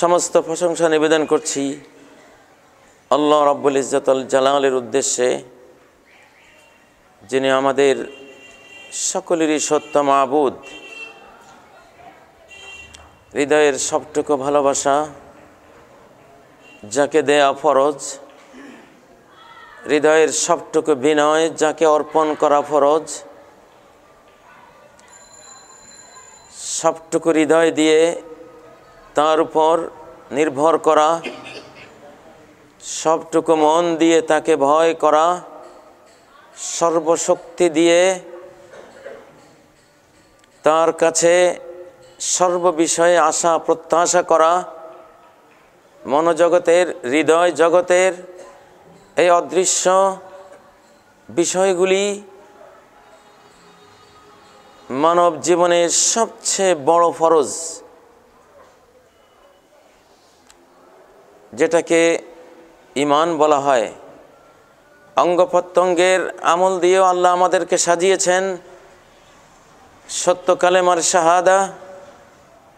সমস্ত প্রশংসা নিবেদন করছি আল্লাহ রাব্বুল ইজ্জতুল জালালের উদ্দেশ্যে, যিনি আমাদের সকলেরই সত্য মাবুদ। হৃদয়ের সবটুকু ভালোবাসা, যাকে দেয়া ফরজ, হৃদয়ের সবটুকু বিনয়, যাকে অর্পণ করা ফরজ, সবটুকু হৃদয় দিয়ে তার উপর নির্ভর করা, সবটুকু মন দিয়ে তাকে ভয় করা, সর্বশক্তি দিয়ে তার কাছে সর্ববিষয়ে আশা, প্রত্যাশা করা, মনোজগতের, হৃদয় জগতের এই অদৃশ্য বিষয়গুলি মানব জীবনের সবচেয়ে বড় ফরজ। যেটাকে ইমান বলা হয়। অঙ্গ প্রত্যঙ্গের আমল দিয়েও আল্লাহ আমাদেরকে সাজিয়েছেন। সত্য কালেমার শাহাদা,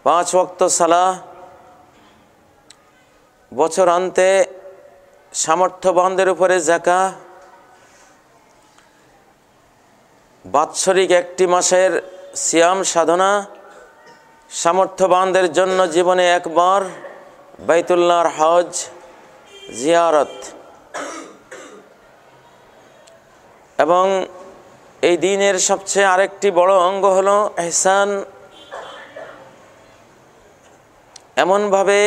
পাঁচ ওক্ত সালা বছর আন্তে সামর্থ্যবানদের উপরে জাকা বাৎসরিক একটি মাসের সিয়াম সাধনা, সামর্থ্যবানদের জন্য জীবনে একবার বাইতুল্লাহর হজ জিয়ারত। এবং এই দিনের সবচেয়ে আরেকটি বড় অঙ্গ হল এহসান। এমনভাবে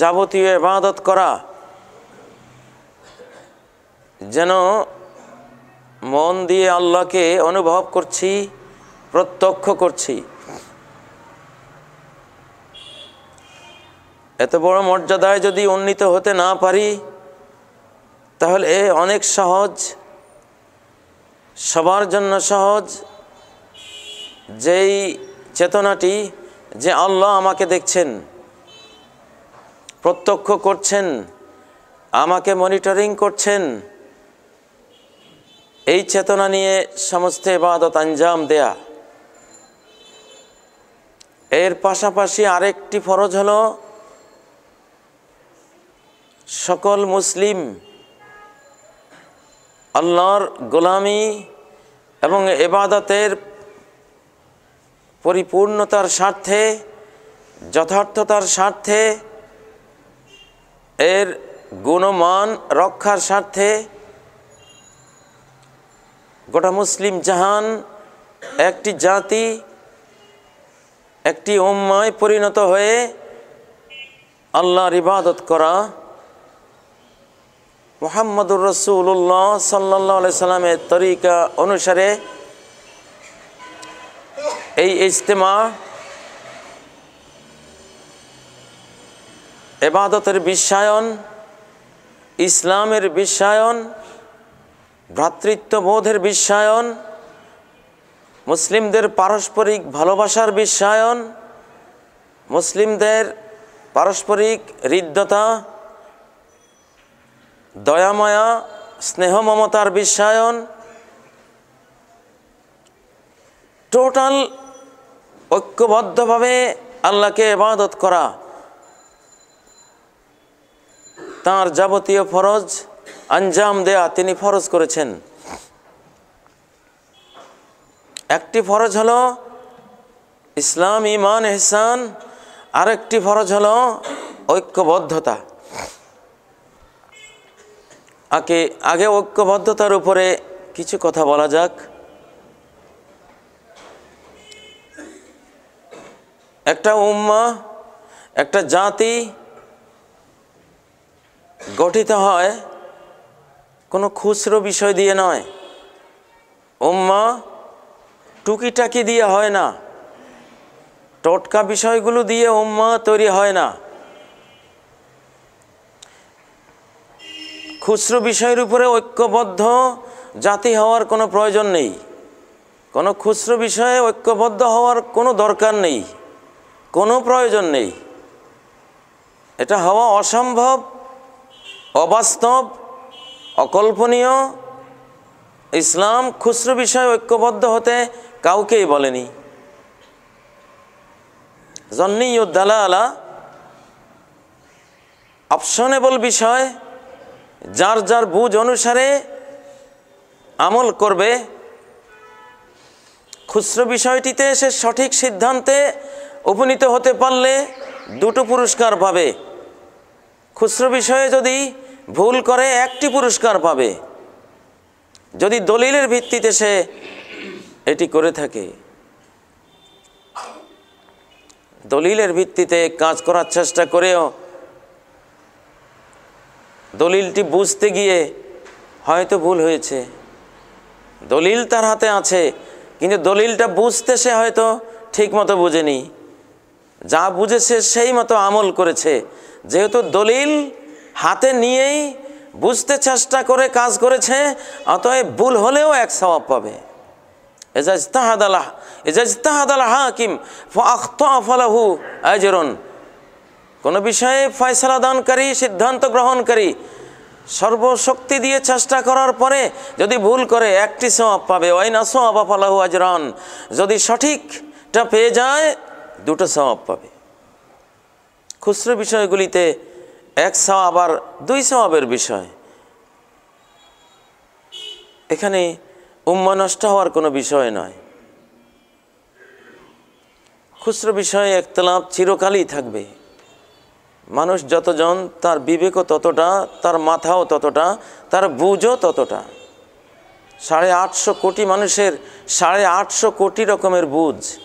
যাবতীয় ইবাদত করা যেন মন দিয়ে আল্লাহকে অনুভব করছি, প্রত্যক্ষ করছি। এত বড় মর্যাদায় যদি উন্নীত হতে না পারি, তাহলে এ অনেক সহজ, সবার জন্য সহজ। যেই চেতনাটি যে আল্লাহ আমাকে দেখছেন, প্রত্যক্ষ করছেন, আমাকে মনিটরিং করছেন, এই চেতনা নিয়ে সমস্ত ইবাদত আঞ্জাম দেয়া। এর পাশাপাশি আরেকটি ফরজ হলো সকল মুসলিম, আল্লাহর গোলামি এবং এবাদতের পরিপূর্ণতার স্বার্থে, যথার্থতার স্বার্থে, এর গুণমান রক্ষার স্বার্থে গোটা মুসলিম জাহান একটি জাতি, একটি উম্মায় পরিণত হয়ে আল্লাহর ইবাদত করা মোহাম্মদুর রসুল্লাহ সাল্লাহ সাল্লামের তরিকা অনুসারে এই ইজতেমা এবাদতের বিশ্বায়ন, ইসলামের বিশ্বায়ন, ভ্রাতৃত্ববোধের বিশ্বায়ন, মুসলিমদের পারস্পরিক ভালোবাসার বিশ্বায়ন, মুসলিমদের পারস্পরিক হৃদ্যতা দয়াময়া স্নেহ মমতার বিশ্বায়ন। টোটাল ঐক্যবদ্ধভাবে আল্লাহকে ইবাদত করা। তার যাবতীয় ফরজ, আঞ্জাম দেয়া তিনি ফরজ করেছেন। একটি ফরজ হলো ইসলাম ইমান এহসান। আরেকটি ফরজ হলো ঐক্যবদ্ধতা। আগে আগে ঐক্যবদ্ধতার উপরে কিছু কথা বলা যাক। একটা উম্মা, একটা জাতি গঠিত হয় কোনো খুচরো বিষয় দিয়ে নয়। উম্মা টুকিটাকি দিয়ে হয় না। টোটকা বিষয়গুলো দিয়ে উম্মা তৈরি হয় না। খুচরো বিষয়ের উপরে ঐক্যবদ্ধ জাতি হওয়ার কোনো প্রয়োজন নেই। কোনো খুচরো বিষয়ে ঐক্যবদ্ধ হওয়ার কোনো দরকার নেই। কোনো প্রয়োজন নেই। এটা হওয়া অসম্ভব, অবাস্তব, অকল্পনীয়। ইসলাম খুচরো বিষয়ে ঐক্যবদ্ধ হতে কাউকেই বলেনি। জন্নি আলা অপশনেবল বিষয় যার যার বুঝ অনুসারে আমল করবে, খুচরো বিষয়টিতে সে সঠিক সিদ্ধান্তে উপনীত হতে পারলে দুটো পুরস্কার পাবে। খুচরো বিষয়ে যদি ভুল করে, একটি পুরস্কার পাবে। যদি দলিলের ভিত্তিতে সে এটি করে থাকে। দলিলের ভিত্তিতে কাজ করার চেষ্টা করেও দলিলটি বুঝতে গিয়ে হয়তো ভুল হয়েছে। দলিল তার হাতে আছে, কিন্তু দলিলটা বুঝতে সে হয়তো ঠিক মতো বুঝেনি। যা বুঝেছে সেই মতো আমল করেছে। যেহেতু দলিল হাতে নিয়েই বুঝতে চেষ্টা করে কাজ করেছে, অতএব ভুল হলেও এক স্বভাব পাবে। এজাজতাহাদালাহ এজাজতাহাদালাহ হাকিম ফলাহু আজরন। কোনো বিষয়ে ফয়সলা দানকারী, সিদ্ধান্ত গ্রহণকারী সর্বশক্তি দিয়ে চেষ্টা করার পরে যদি ভুল করে, একটি সওয়াব পাবে। ওয়াইনা সওয়াব ফালাহু আজরান। যদি সঠিকটা পেয়ে যায়, দুটো সওয়াব পাবে। খুচরো বিষয়গুলিতে এক সওয়াব আর দুই সওয়াবের বিষয়। এখানে উম্মা নষ্ট হওয়ার কোনো বিষয় নয়। খুচরো বিষয়ে একতলাপ চিরকালই থাকবে। মানুষ যতজন, তার বিবেকও ততটা, তার মাথাও ততটা, তার বুঝও ততটা। সাড়ে আটশো কোটি মানুষের, সাড়ে আটশো কোটি রকমের বুঝ।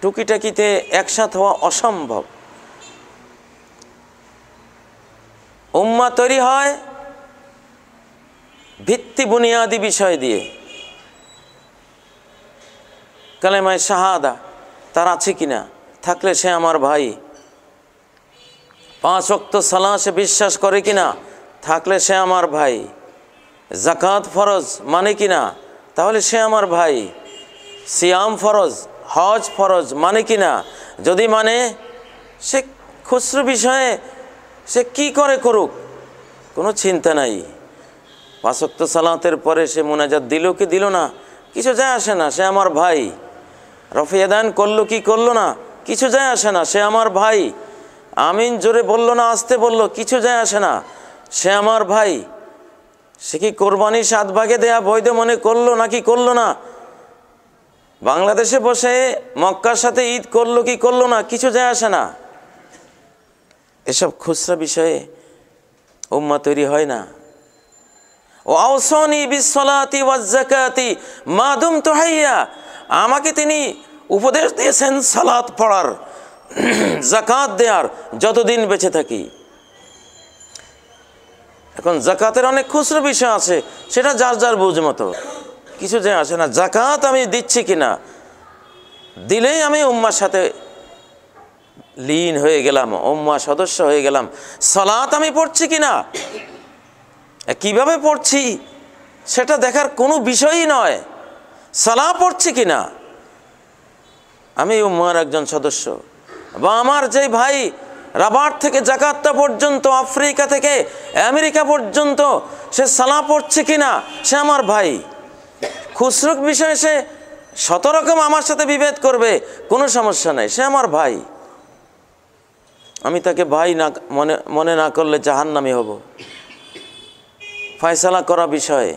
টুকিটাকিতে একসাথ হওয়া অসম্ভব। উম্মা তৈরি হয় ভিত্তি বুনিয়াদি বিষয় দিয়ে। কালেমায় শাহাদা, তার আছে কিনা? থাকলে সে আমার ভাই। পাঁচ অক্ত সালা সে বিশ্বাস করে কিনা? থাকলে সে আমার ভাই। জাকাত ফরজ মানে কিনা? তাহলে সে আমার ভাই। সিয়াম ফরজ, হজ ফরজ মানে কিনা? যদি মানে সে খুচরো বিষয়ে সে কি করে করুক? কোনো চিন্তা নাই। পাঁচক্ত সালাতের পরে সে মোনাজাত দিল কি দিল না? কিছু যায় আসে না, সে আমার ভাই। রফিয়াদান করল কি করল না? কিছু যায় আসে না, সে আমার ভাই। আমিন জোরে বলল না, আসতে বলল, কিছু যায় আসে না। সে আমার ভাই। সে কি কোরবানি সাত ভাগে দেয়া বৈধ মনে করল নাকি করল না? বাংলাদেশে বসে মক্কার সাথে ঈদ করল কি করল না, কিছু যায় আসে না। এসব খুচরা বিষয়ে উম্মা তৈরি হয় না। ওয়াজ্জাকাতি তোহাইয়া আমাকে তিনি উপদেশ দিয়েছেন সালাত পড়ার। জাকাত দেওয়ার যতদিন বেঁচে থাকি। এখন জাকাতের অনেক খুচরো বিষয় আছে, সেটা যার যার বুঝ মতো। কিছু যে আসে না, জাকাত আমি দিচ্ছি কিনা, দিলেই আমি উম্মার সাথে লীন হয়ে গেলাম উম্মা সদস্য হয়ে গেলাম। সালাত আমি পড়ছি কিনা? কীভাবে পড়ছি? সেটা দেখার কোনো বিষয়ই নয়। সালা পড়ছি কিনা? আমি উম্মার একজন সদস্য। বা আমার যে ভাই রাবার থেকে জাকাত্তা পর্যন্ত, আফ্রিকা থেকে আমেরিকা পর্যন্ত সে সালা পড়ছে কিনা, সে আমার ভাই। খুচরো বিষয়ে সে শত রকম আমার সাথে বিভেদ করবে, কোনো সমস্যা নেই, সে আমার ভাই। আমি তাকে ভাই না, মনে মনে না করলে জাহান্নামি হব। ফয়সালা করা বিষয়ে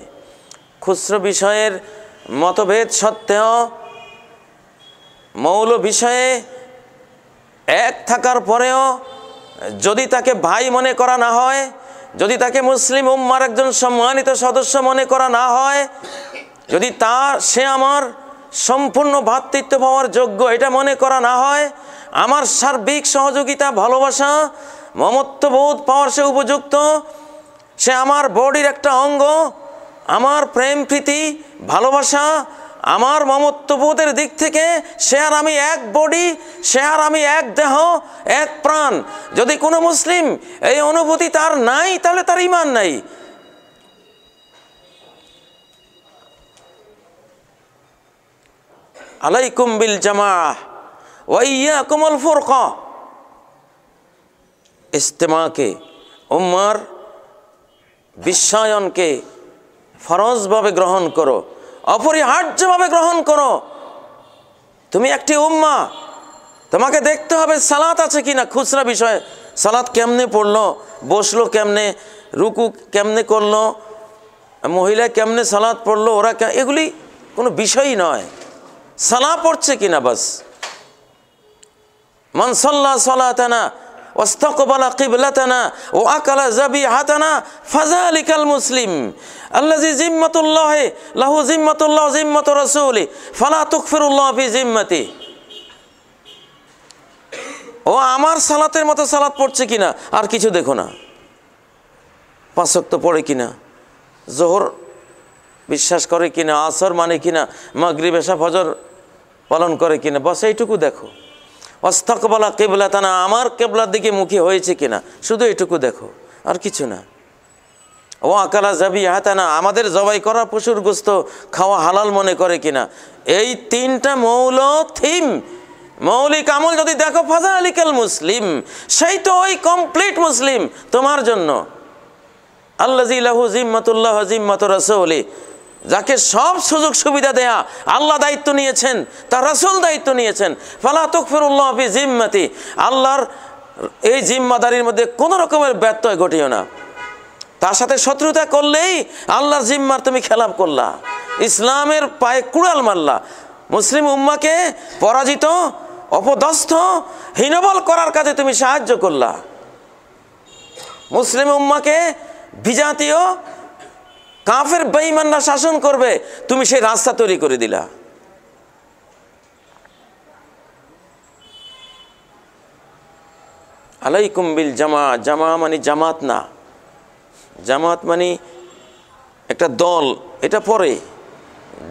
খুচরো বিষয়ের মতভেদ সত্ত্বেও মৌল বিষয়ে এক থাকার পরেও যদি তাকে ভাই মনে করা না হয়, যদি তাকে মুসলিম উম্মার একজন সম্মানিত সদস্য মনে করা না হয়, যদি তার সে আমার সম্পূর্ণ ভ্রাতৃত্ব পাওয়ার যোগ্য এটা মনে করা না হয়, আমার সার্বিক সহযোগিতা, ভালোবাসা, মমত্ববোধ পাওয়ার সে উপযুক্ত, সে আমার বডির একটা অঙ্গ, আমার প্রেম প্রীতি, ভালোবাসা আমার মমত্ববোধের দিক থেকে সে আর আমি এক বডি সে আর আমি এক দেহ, এক প্রাণ। যদি কোনো মুসলিম এই অনুভূতি তার নাই, তাহলে তার ইমান নাই। আলাইকুম বিল জামা ওয়াইয়া কুমল ফুরক। ইস্তেমাকে উম্মার বিশ্বায়নকে ফরজভাবে গ্রহণ করো। অপরিহার্যভাবে গ্রহণ করো। তুমি একটি উম্মা। তোমাকে দেখতে হবে সালাত আছে কি না খুচরা বিষয়ে। সালাত কেমনে পড়ল, বসল কেমনে, রুকু কেমনে করল, মহিলা কেমনে সালাত পড়ল, ওরা এগুলি কোনো বিষয়ই নয়। সালা পড়ছে কি না বাস মনসল্লা সলাতানা ওস্তকবালা কিবলাতানা ও আকালা জাবি হাতানা ফাজা আলিকাল মুসলিম। আল্লাহ জি জিম্মতুল্লাহে, লাহু জিম্মতুল্লাহ জিম্মত রসৌলি, ফালা তুকফিরুল্লাহ ফি জিম্মতি। ও আমার সালাতের মতো সালাত পড়ছে কিনা, আর কিছু দেখো না। পাঁচক তো পড়ে কিনা, জোহর বিশ্বাস করে কিনা, আসর মানে কিনা মাগরি বেশা ফজর পালন করে কিনা, বস এইটুকু দেখো। অস্তকবালা কেবলা তানা আমার কেবলার দিকে মুখী হয়েছে কিনা, শুধু এইটুকু দেখো, আর কিছু না। ও আকালা যাবি হাতানা আমাদের জবাই করা পশুর গোস্ত খাওয়া হালাল মনে করে কিনা। এই তিনটা মৌল থিম। মৌলিক আমল যদি দেখো ফাজা আলিকাল মুসলিম, সেই তো ওই কমপ্লিট মুসলিম তোমার জন্য। আল্লাজি লাহু জিম্মাতুল্লাহ জিম্মাত রসৌলি, যাকে সব সুযোগ সুবিধা দেয়া আল্লাহ দায়িত্ব নিয়েছেন, তার রসুল দায়িত্ব নিয়েছেন। ফালা তকফিরুল্লাহ ফি জিম্মাতি, আল্লাহর এই জিম্মাদারির মধ্যে কোনো রকমের ব্যত্যয় ঘটিও না। তার সাথে শত্রুতা করলেই আল্লাহর জিম্মার তুমি খেলাপ করলা। ইসলামের পায়ে কুড়াল মারলা। মুসলিম উম্মাকে পরাজিত, অপদস্থ, হীনবল করার কাজে তুমি সাহায্য করলা। মুসলিম উম্মাকে বিজাতীয়, কাফের বেঈমানরা শাসন করবে, তুমি সেই রাস্তা তৈরি করে দিলা। আলাইকুম বিল জামা জামা মানে জামাত না। জামাত মানে একটা দল, এটা পরে।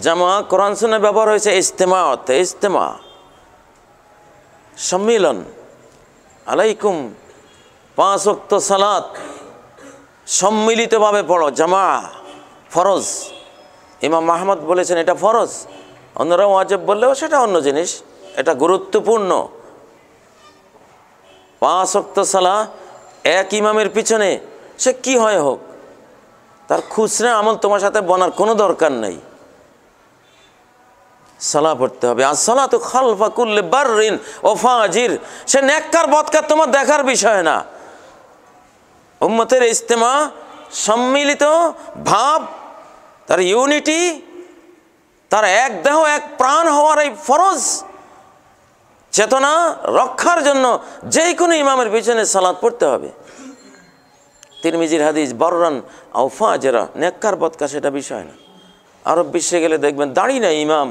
জামা কোরআন শুনে ব্যবহার হয়েছে ইস্তেমা অর্থে ইস্তেমা সম্মিলন। আলাইকুম। পাঁচ অক্ত সালাত। সম্মিলিতভাবে পড়ো, জামা, ফরজ। ইমাম মাহমদ বলেছেন, এটা ফরজ। অন্যরা ওয়াজেব বললেও সেটা অন্য জিনিস, এটা গুরুত্বপূর্ণ। পাঁচ অক্ত সালা এক ইমামের পিছনে সে কি হয় হোক, তার খুচরা আমল তোমার সাথে বনার কোনো দরকার নেই। সালা পড়তে হবে। আর সালা তো খালফা করলে বার্রিন ও ফাজির, সে নেককার বদকার তোমার দেখার বিষয় না। উম্মতের ইজতেমা সম্মিলিত ভাব, তার ইউনিটি, তার এক দেহ, এক প্রাণ হওয়ার এই ফরজ চেতনা রক্ষার জন্য যে কোনো ইমামের পিছনে সালাদ পড়তে হবে। তিরমিজির হাদিস, বররান আউফা জেরা নেককার বদকা সেটা বিষয় না। আরব বিশ্বে গেলে দেখবেন দাঁড়ি না ইমাম,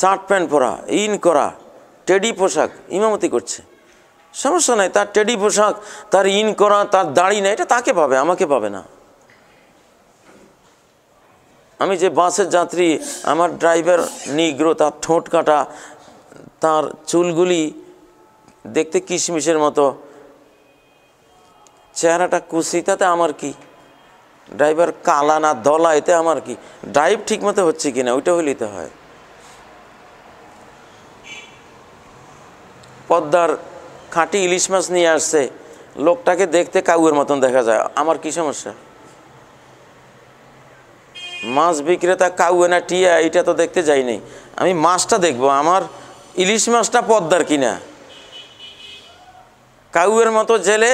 শার্ট প্যান্ট পরা, ইন করা, টেডি পোশাক, ইমামতি করছে। সমস্যা নাই, তার টেডি পোশাক, তার ইন করা, তার দাড়ি না এটা তাকে পাবে, আমাকে পাবে না। আমি যে বাসের যাত্রী, আমার ড্রাইভার নিগ্রো, তার ঠোঁট কাটা, তার চুলগুলি দেখতে কিশমিশের মতো চেহারাটা কুসি তাতে আমার কি? ড্রাইভার কালা না দলা এতে আমার কি? ড্রাইভ ঠিক মতো হচ্ছে কিনা, ওইটা হইলেই তো হয়। পদ্মার খাঁটি ইলিশ মাছ নিয়ে আসছে। লোকটাকে দেখতে কাউয়ের মতন দেখা যায়। আমার কি সমস্যা? মাছ বিক্রেতা কাউয়ে না টিয়া এটা তো দেখতে যাই যাইনি আমি মাছটা দেখব, আমার ইলিশ মাছটা পদ্মার কিনা? কাউয়ের মতো জেলে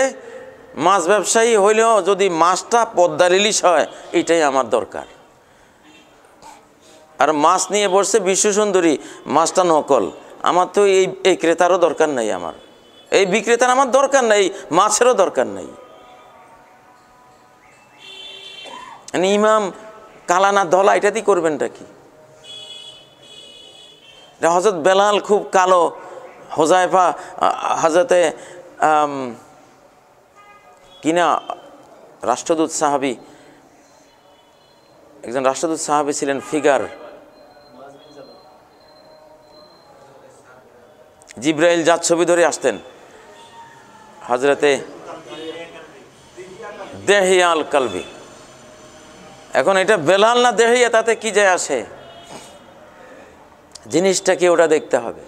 মাছ ব্যবসায়ী হইলেও যদি মাছটা পদ্মার ইলিশ হয়, এটাই আমার দরকার। আর মাছ নিয়ে বসছে বিশ্ব সুন্দরী, মাছটা নকল। আমার তো এই এই ক্রেতারও দরকার নাই আমার। এই বিক্রেতার আমার দরকার নাই, মাছেরও দরকার নাই। মানে ইমাম কালানা ধলা, এটাতেই করবেনটা কি? হজরত বেলাল খুব কালো হোজাইফা হজরতে কিনা রাষ্ট্রদূত সাহাবি, একজন রাষ্ট্রদূত সাহাবি ছিলেন ফিগার। জিব্রাইল যার ছবি ধরে আসতেন। হজরতে দেহিয়াল কালবি এখন এটা বেলাল না দেহিয়া, তাতে কি যায় আসে? জিনিসটা কি ওটা দেখতে হবে।